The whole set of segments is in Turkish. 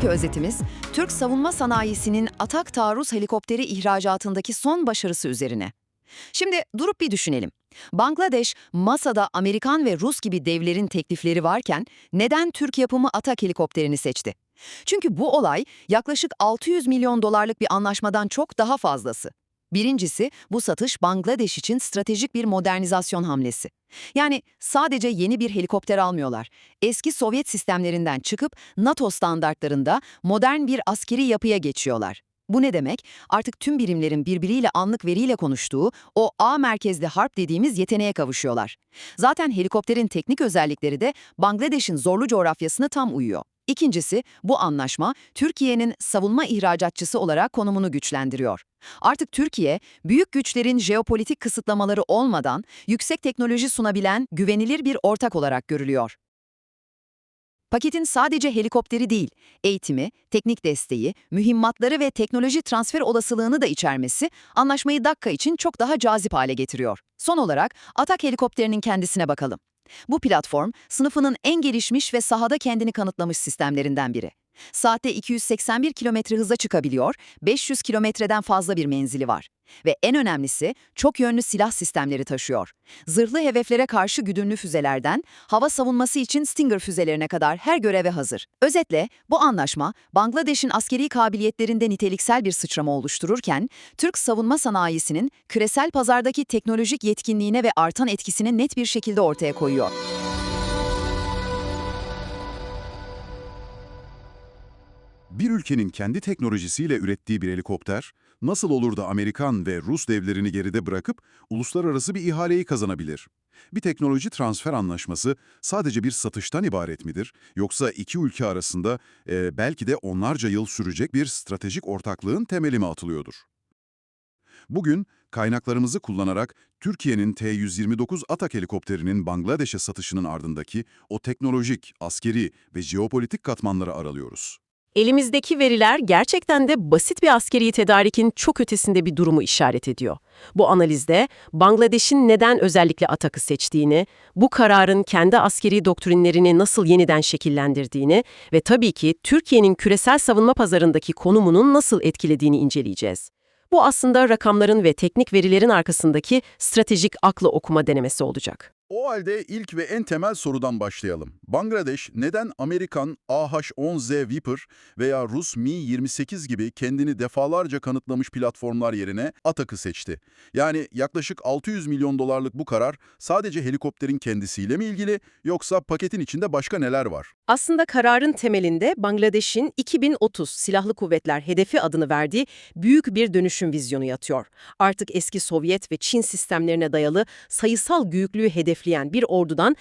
Bugünkü özetimiz, Türk savunma sanayisinin Atak taarruz helikopteri ihracatındaki son başarısı üzerine. Şimdi durup bir düşünelim. Bangladeş, masada Amerikan ve Rus gibi devlerin teklifleri varken neden Türk yapımı Atak helikopterini seçti? Çünkü bu olay yaklaşık 600 milyon dolarlık bir anlaşmadan çok daha fazlası. Birincisi, bu satış Bangladeş için stratejik bir modernizasyon hamlesi. Yani sadece yeni bir helikopter almıyorlar. Eski Sovyet sistemlerinden çıkıp NATO standartlarında modern bir askeri yapıya geçiyorlar. Bu ne demek? Artık tüm birimlerin birbiriyle anlık veriyle konuştuğu o A merkezli harp dediğimiz yeteneğe kavuşuyorlar. Zaten helikopterin teknik özellikleri de Bangladeş'in zorlu coğrafyasına tam uyuyor. İkincisi, bu anlaşma Türkiye'nin savunma ihracatçısı olarak konumunu güçlendiriyor. Artık Türkiye, büyük güçlerin jeopolitik kısıtlamaları olmadan yüksek teknoloji sunabilen güvenilir bir ortak olarak görülüyor. Paketin sadece helikopteri değil, eğitimi, teknik desteği, mühimmatları ve teknoloji transfer olasılığını da içermesi anlaşmayı Dakka için çok daha cazip hale getiriyor. Son olarak Atak helikopterinin kendisine bakalım. Bu platform, sınıfının en gelişmiş ve sahada kendini kanıtlamış sistemlerinden biri. Saatte 281 kilometre hıza çıkabiliyor, 500 kilometreden fazla bir menzili var. Ve en önemlisi çok yönlü silah sistemleri taşıyor. Zırhlı hedeflere karşı güdümlü füzelerden, hava savunması için Stinger füzelerine kadar her göreve hazır. Özetle bu anlaşma Bangladeş'in askeri kabiliyetlerinde niteliksel bir sıçrama oluştururken, Türk savunma sanayisinin küresel pazardaki teknolojik yetkinliğine ve artan etkisini net bir şekilde ortaya koyuyor. Bir ülkenin kendi teknolojisiyle ürettiği bir helikopter, nasıl olur da Amerikan ve Rus devlerini geride bırakıp uluslararası bir ihaleyi kazanabilir? Bir teknoloji transfer anlaşması sadece bir satıştan ibaret midir? Yoksa iki ülke arasında e, belki de onlarca yıl sürecek bir stratejik ortaklığın temeli mi atılıyordur? Bugün kaynaklarımızı kullanarak Türkiye'nin T-129 Atak helikopterinin Bangladeş'e satışının ardındaki o teknolojik, askeri ve jeopolitik katmanları aralıyoruz. Elimizdeki veriler gerçekten de basit bir askeri tedarikin çok ötesinde bir durumu işaret ediyor. Bu analizde Bangladeş'in neden özellikle Atak'ı seçtiğini, bu kararın kendi askeri doktrinlerini nasıl yeniden şekillendirdiğini ve tabii ki Türkiye'nin küresel savunma pazarındaki konumunun nasıl etkilediğini inceleyeceğiz. Bu aslında rakamların ve teknik verilerin arkasındaki stratejik aklı okuma denemesi olacak. O halde ilk ve en temel sorudan başlayalım. Bangladeş neden Amerikan AH-10Z Viper veya Rus Mi-28 gibi kendini defalarca kanıtlamış platformlar yerine Atak'ı seçti? Yani yaklaşık 600 milyon dolarlık bu karar sadece helikopterin kendisiyle mi ilgili yoksa paketin içinde başka neler var? Aslında kararın temelinde Bangladeş'in 2030 Silahlı Kuvvetler Hedefi adını verdiği büyük bir dönüşüm vizyonu yatıyor. Artık eski Sovyet ve Çin sistemlerine dayalı sayısal büyüklüğü hedefleyen bir ordudan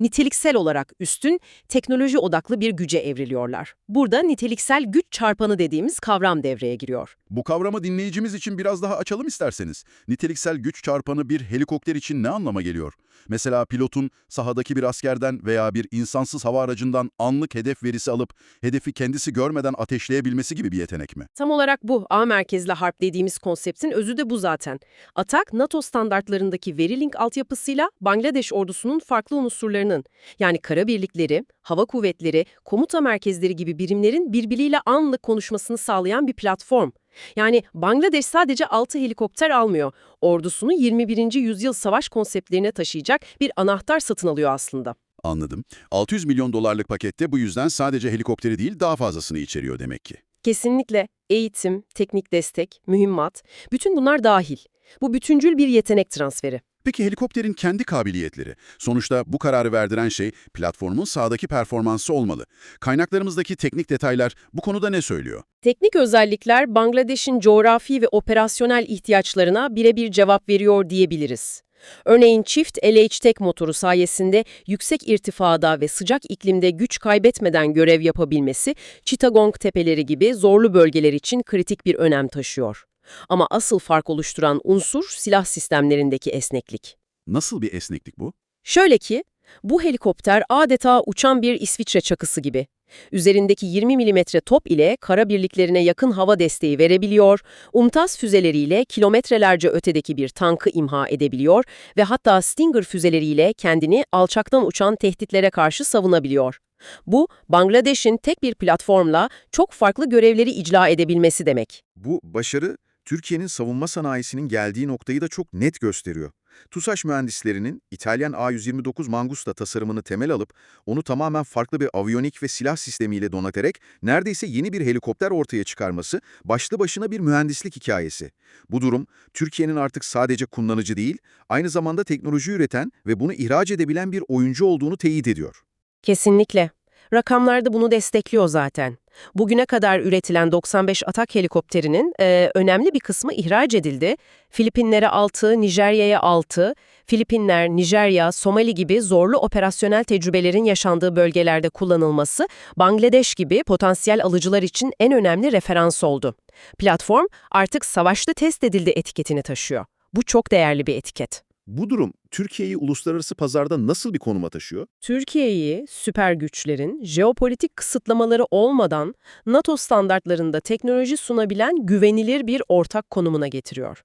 niteliksel olarak üstün, teknoloji odaklı bir güce evriliyorlar. Burada niteliksel güç çarpanı dediğimiz kavram devreye giriyor. Bu kavramı dinleyicimiz için biraz daha açalım isterseniz. Niteliksel güç çarpanı bir helikopter için ne anlama geliyor? Mesela pilotun sahadaki bir askerden veya bir insansız hava aracından anlık hedef verisi alıp hedefi kendisi görmeden ateşleyebilmesi gibi bir yetenek mi? Tam olarak bu A merkezli harp dediğimiz konseptin özü de bu zaten. Atak, NATO standartlarındaki Verilink altyapısıyla Bangladeş ordusunun farklı unsurlarının, yani kara birlikleri, hava kuvvetleri, komuta merkezleri gibi birimlerin birbiriyle anlık konuşmasını sağlayan bir platform. Yani Bangladeş sadece 6 helikopter almıyor, ordusunu 21. yüzyıl savaş konseptlerine taşıyacak bir anahtar satın alıyor aslında. Anladım. 600 milyon dolarlık pakette bu yüzden sadece helikopteri değil daha fazlasını içeriyor demek ki. Kesinlikle eğitim, teknik destek, mühimmat, bütün bunlar dahil. Bu bütüncül bir yetenek transferi. Peki helikopterin kendi kabiliyetleri? Sonuçta bu kararı verdiren şey platformun sahadaki performansı olmalı. Kaynaklarımızdaki teknik detaylar bu konuda ne söylüyor? Teknik özellikler Bangladeş'in coğrafi ve operasyonel ihtiyaçlarına birebir cevap veriyor diyebiliriz. Örneğin çift LH tek motoru sayesinde yüksek irtifada ve sıcak iklimde güç kaybetmeden görev yapabilmesi, Chittagong tepeleri gibi zorlu bölgeler için kritik bir önem taşıyor. Ama asıl fark oluşturan unsur silah sistemlerindeki esneklik. Nasıl bir esneklik bu? Şöyle ki, bu helikopter adeta uçan bir İsviçre çakısı gibi. Üzerindeki 20 mm top ile kara birliklerine yakın hava desteği verebiliyor, umtaz füzeleriyle kilometrelerce ötedeki bir tankı imha edebiliyor ve hatta Stinger füzeleriyle kendini alçaktan uçan tehditlere karşı savunabiliyor. Bu, Bangladeş'in tek bir platformla çok farklı görevleri icra edebilmesi demek. Bu başarı, Türkiye'nin savunma sanayisinin geldiği noktayı da çok net gösteriyor. TUSAŞ mühendislerinin İtalyan A-129 Mangusta tasarımını temel alıp onu tamamen farklı bir aviyonik ve silah sistemiyle donaterek neredeyse yeni bir helikopter ortaya çıkarması başlı başına bir mühendislik hikayesi. Bu durum, Türkiye'nin artık sadece kullanıcı değil, aynı zamanda teknoloji üreten ve bunu ihraç edebilen bir oyuncu olduğunu teyit ediyor. Kesinlikle. Rakamlar da bunu destekliyor zaten. Bugüne kadar üretilen 95 atak helikopterinin e, önemli bir kısmı ihraç edildi. Filipinlere 6, Nijerya'ya 6, Filipinler, Nijerya, Somali gibi zorlu operasyonel tecrübelerin yaşandığı bölgelerde kullanılması, Bangladeş gibi potansiyel alıcılar için en önemli referans oldu. Platform artık savaşta test edildi etiketini taşıyor. Bu çok değerli bir etiket. Bu durum Türkiye'yi uluslararası pazarda nasıl bir konuma taşıyor? Türkiye'yi süper güçlerin jeopolitik kısıtlamaları olmadan NATO standartlarında teknoloji sunabilen güvenilir bir ortak konumuna getiriyor.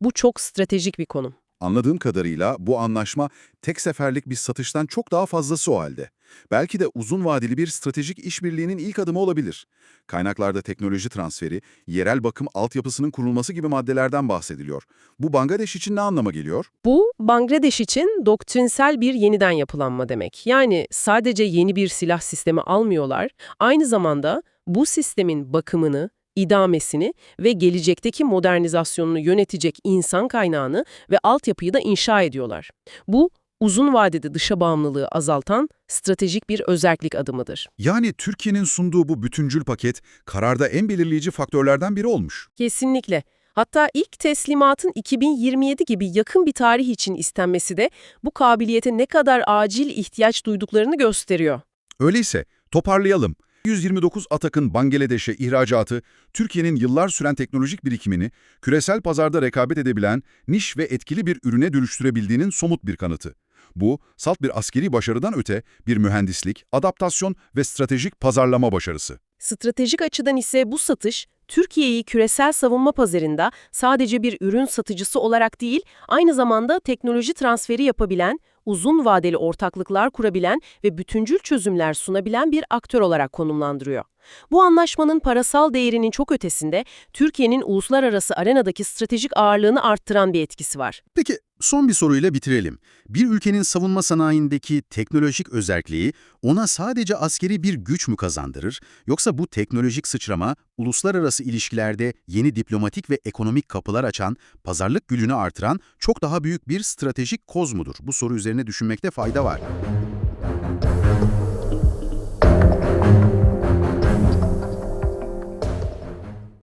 Bu çok stratejik bir konum. Anladığım kadarıyla bu anlaşma tek seferlik bir satıştan çok daha fazlası o halde. Belki de uzun vadeli bir stratejik işbirliğinin ilk adımı olabilir. Kaynaklarda teknoloji transferi, yerel bakım altyapısının kurulması gibi maddelerden bahsediliyor. Bu Bangladeş için ne anlama geliyor? Bu, Bangladeş için doktrinsel bir yeniden yapılanma demek. Yani sadece yeni bir silah sistemi almıyorlar, aynı zamanda bu sistemin bakımını, idamesini ve gelecekteki modernizasyonunu yönetecek insan kaynağını ve altyapıyı da inşa ediyorlar. Bu, uzun vadede dışa bağımlılığı azaltan stratejik bir özellik adımıdır. Yani Türkiye'nin sunduğu bu bütüncül paket kararda en belirleyici faktörlerden biri olmuş. Kesinlikle. Hatta ilk teslimatın 2027 gibi yakın bir tarih için istenmesi de bu kabiliyete ne kadar acil ihtiyaç duyduklarını gösteriyor. Öyleyse toparlayalım. 129 Atak'ın Bangladeş'e ihracatı, Türkiye'nin yıllar süren teknolojik birikimini küresel pazarda rekabet edebilen niş ve etkili bir ürüne dönüştürebildiğinin somut bir kanıtı. Bu, salt bir askeri başarıdan öte bir mühendislik, adaptasyon ve stratejik pazarlama başarısı. Stratejik açıdan ise bu satış, Türkiye'yi küresel savunma pazarında sadece bir ürün satıcısı olarak değil, aynı zamanda teknoloji transferi yapabilen, uzun vadeli ortaklıklar kurabilen ve bütüncül çözümler sunabilen bir aktör olarak konumlandırıyor. Bu anlaşmanın parasal değerinin çok ötesinde Türkiye'nin uluslararası arenadaki stratejik ağırlığını arttıran bir etkisi var. Peki son bir soruyla bitirelim. Bir ülkenin savunma sanayindeki teknolojik özelliği ona sadece askeri bir güç mü kazandırır yoksa bu teknolojik sıçrama uluslararası ilişkilerde yeni diplomatik ve ekonomik kapılar açan, pazarlık gücünü artıran çok daha büyük bir stratejik koz mudur? Bu soru üzerine düşünmekte fayda var.